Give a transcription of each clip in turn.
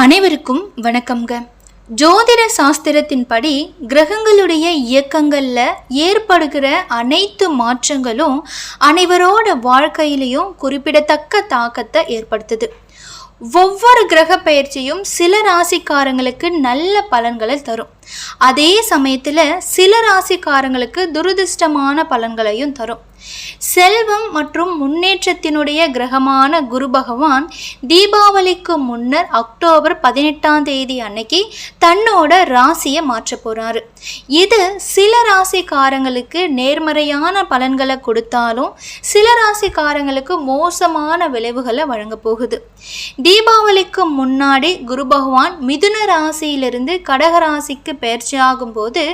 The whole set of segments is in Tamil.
அனைவருக்கும் வணக்கம்ங்க. ஜோதிட சாஸ்திரத்தின்படி கிரகங்களுடைய இயக்கங்களில் ஏற்படுகிற அனைத்து மாற்றங்களும் அனைவரோட வாழ்க்கையிலையும் குறிப்பிடத்தக்க தாக்கத்தை ஏற்படுத்துது. ஒவ்வொரு கிரக பயிற்சியும் சில ராசிக்காரங்களுக்கு நல்ல பலன்களை தரும். அதே சமயத்தில் சில ராசிக்காரங்களுக்கு துரதிர்ஷ்டமான பலன்களையும் தரும். செல்வம் மற்றும் முன்னேற்றத்தினுடைய கிரகமான குரு பகவான் தீபாவளிக்கு முன்னர் அக்டோபர் பதினெட்டாம் தேதி அன்னைக்கு தன்னோட ராசியை மாற்ற போறாரு. இது சில ராசிக்காரங்களுக்கு நேர்மறையான பலன்களை கொடுத்தாலும் சில ராசிக்காரங்களுக்கு மோசமான விளைவுகளை வழங்க போகுது. தீபாவளிக்கு முன்னாடி குரு பகவான் மிதுன ராசியிலிருந்து கடக ராசிக்கு பயிற்சியாகும் போது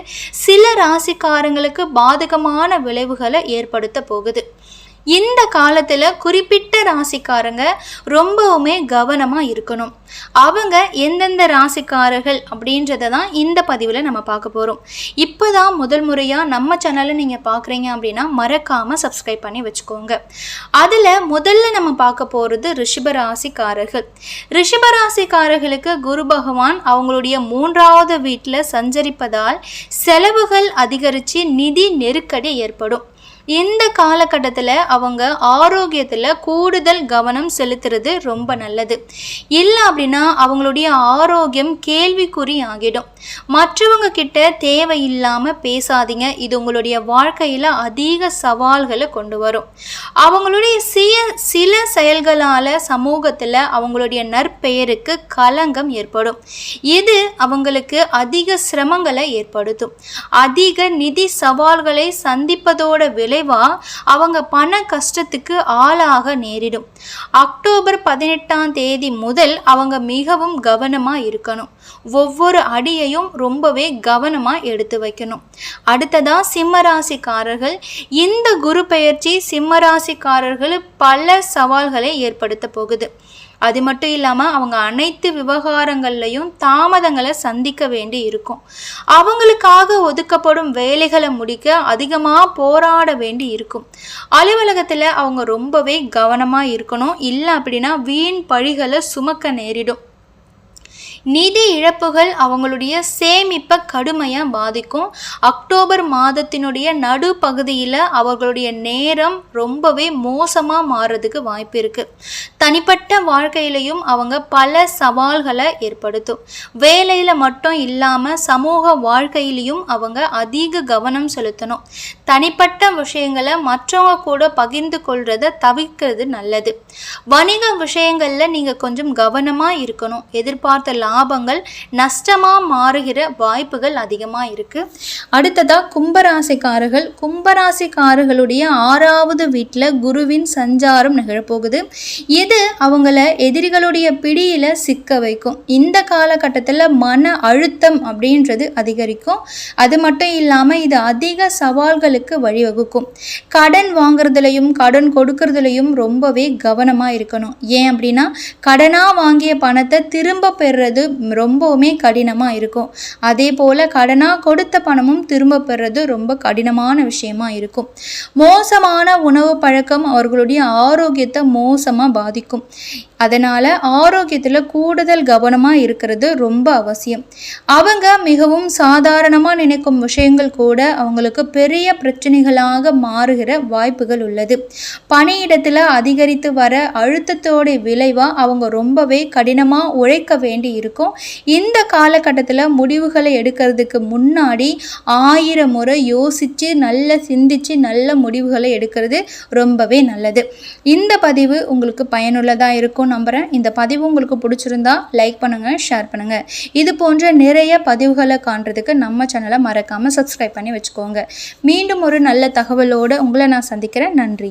சில ராசிக்காரங்களுக்கு பாதகமான விளைவுகளை ஏற்படுத்த போகுது. இந்த காலத்தில் குறிப்பிட்ட ராசிக்காரங்க ரொம்பவுமே கவனமாக இருக்கணும். அவங்க எந்தெந்த ராசிக்காரர்கள் அப்படின்றத தான் இந்த பதிவில் நம்ம பார்க்க போகிறோம் இப்போ தான் முதல் முறையாக நம்ம சேனலை நீங்கள் பார்க்குறீங்க அப்படின்னா மறக்காமல் சப்ஸ்கிரைப் பண்ணி வச்சுக்கோங்க. அதில் முதல்ல நம்ம பார்க்க போகிறது ரிஷபராசிக்காரர்கள். ரிஷபராசிக்காரர்களுக்கு குரு பகவான் அவங்களுடைய மூன்றாவது வீட்டில் சஞ்சரிப்பதால் செலவுகள் அதிகரித்து நிதி நெருக்கடி ஏற்படும். இந்த காலகட்டத்தில் அவங்க ஆரோக்கியத்தில் கூடுதல் கவனம் செலுத்துறது ரொம்ப நல்லது. இல்லை அப்படின்னா அவங்களுடைய ஆரோக்கியம் கேள்விக்குறி ஆகிடும். மற்றவங்க கிட்ட தேவையில்லாமல் பேசாதீங்க. இது உங்களுடைய வாழ்க்கையில் அதிக சவால்களை கொண்டு வரும். அவங்களுடைய சிய சில செயல்களால் சமூகத்தில் அவங்களுடைய நற்பெயருக்கு களங்கம் ஏற்படும். இது அவங்களுக்கு அதிக சிரமங்களை ஏற்படுத்தும். அதிக நிதி சவால்களை சந்திப்பதோட விளைவா அவங்க பண கஷ்டத்துக்கு ஆளாக நேரிடும். அக்டோபர் பதினெட்டாம் தேதி முதல் அவங்க மிகவும் கவனமாக இருக்கணும். ஒவ்வொரு அடியையும் ரொம்பவே கவனமாக எடுத்து வைக்கணும். அடுத்ததா சிம்மராசிக்காரர்கள். இந்த குரு பெயர்ச்சி சிம்மராசிக்காரர்கள் பல சவால்களை ஏற்படுத்த போகுது. அது மட்டும் இல்லாமல் அவங்க அனைத்து விவகாரங்கள்லையும் தாமதங்களை சந்திக்க வேண்டி இருக்கும். அவங்களுக்காக ஒதுக்கப்படும் வேலைகளை முடிக்க அதிகமாக போராட வேண்டி இருக்கும். அலுவலகத்தில் அவங்க ரொம்பவே கவனமாக இருக்கணும். இல்லை அப்படின்னா வீண் பழிகளை சுமக்க நேரிடும். நிதி இழப்புகள் அவங்களுடைய சேமிப்பை கடுமையாக பாதிக்கும். அக்டோபர் மாதத்தினுடைய நடு பகுதியில் அவர்களுடைய நேரம் ரொம்பவே மோசமாக மாறுறதுக்கு வாய்ப்பு இருக்குது தனிப்பட்ட வாழ்க்கையிலையும் அவங்க பல சவால்களை ஏற்படுத்தும். வேலையில் மட்டும் இல்லாமல் சமூக வாழ்க்கையிலையும் அவங்க அதிக கவனம் செலுத்தணும். தனிப்பட்ட விஷயங்களை மற்றவங்க கூட பகிர்ந்து கொள்றத தவிர்க்கிறது நல்லது. வணிக விஷயங்களில் நீங்கள் கொஞ்சம் கவனமாக இருக்கணும். எதிர்பார்த்த லாபங்கள் நஷ்டமாக மாறுகிற வாய்ப்புகள் அதிகமாக இருக்குது அடுத்ததாக கும்பராசிக்காரர்கள். கும்பராசிக்காரர்களுடைய ஆறாவது வீட்டில் குருவின் சஞ்சாரம் நிகழப்போகுது. இது அவங்கள எதிரிகளுடைய பிடியில் சிக்க வைக்கும். இந்த காலகட்டத்தில் மன அழுத்தம் அப்படின்றது அதிகரிக்கும். அது மட்டும் இல்லாமல் இது அதிக சவால்களுக்கு வழிவகுக்கும். கடன் வாங்குறதுலையும் கடன் கொடுக்கறதுலையும் ரொம்பவே கவனமாக இருக்கணும். ஏன் அப்படின்னா கடனாக வாங்கிய பணத்தை திரும்ப பெறுறது ரொம்பவுமே கடினமாக இருக்கும். அதே போல் கடனாக கொடுத்த பணமும் திரும்ப பெறது ரொம்ப கடினமான விஷயமா இருக்கும். மோசமான உணவு பழக்கம் அவர்களுடைய ஆரோக்கியத்தை மோசமாக பாதிக்கும். அதனால் ஆரோக்கியத்தில் கூடுதல் கவனமாக இருக்கிறது ரொம்ப அவசியம். அவங்க மிகவும் சாதாரணமாக நினைக்கும் விஷயங்கள் கூட அவங்களுக்கு பெரிய பிரச்சனைகளாக மாறுகிற வாய்ப்புகள் உள்ளது. பணியிடத்தில் அதிகரித்து வர அழுத்தத்தோடைய விளைவாக அவங்க ரொம்பவே கடினமாக உழைக்க வேண்டி இருக்கும். இருக்கும். இந்த காலகட்டத்தில் முடிவுகளை எடுக்கிறதுக்கு முன்னாடி ஆயிரம் முறை யோசித்து நல்ல சிந்தித்து நல்ல முடிவுகளை எடுக்கிறது ரொம்பவே நல்லது. இந்த பதிவு உங்களுக்கு பயனுள்ளதாக இருக்கும் நம்புகிறேன் இந்த பதிவு உங்களுக்கு பிடிச்சிருந்தா லைக் பண்ணுங்கள் ஷேர் பண்ணுங்கள் இது போன்ற நிறைய பதிவுகளை காண்றதுக்கு நம்ம சேனலை மறக்காமல் சப்ஸ்கிரைப் பண்ணி வச்சுக்கோங்க. மீண்டும் ஒரு நல்ல தகவலோடு உங்களை நான் சந்திக்கிறேன். நன்றி.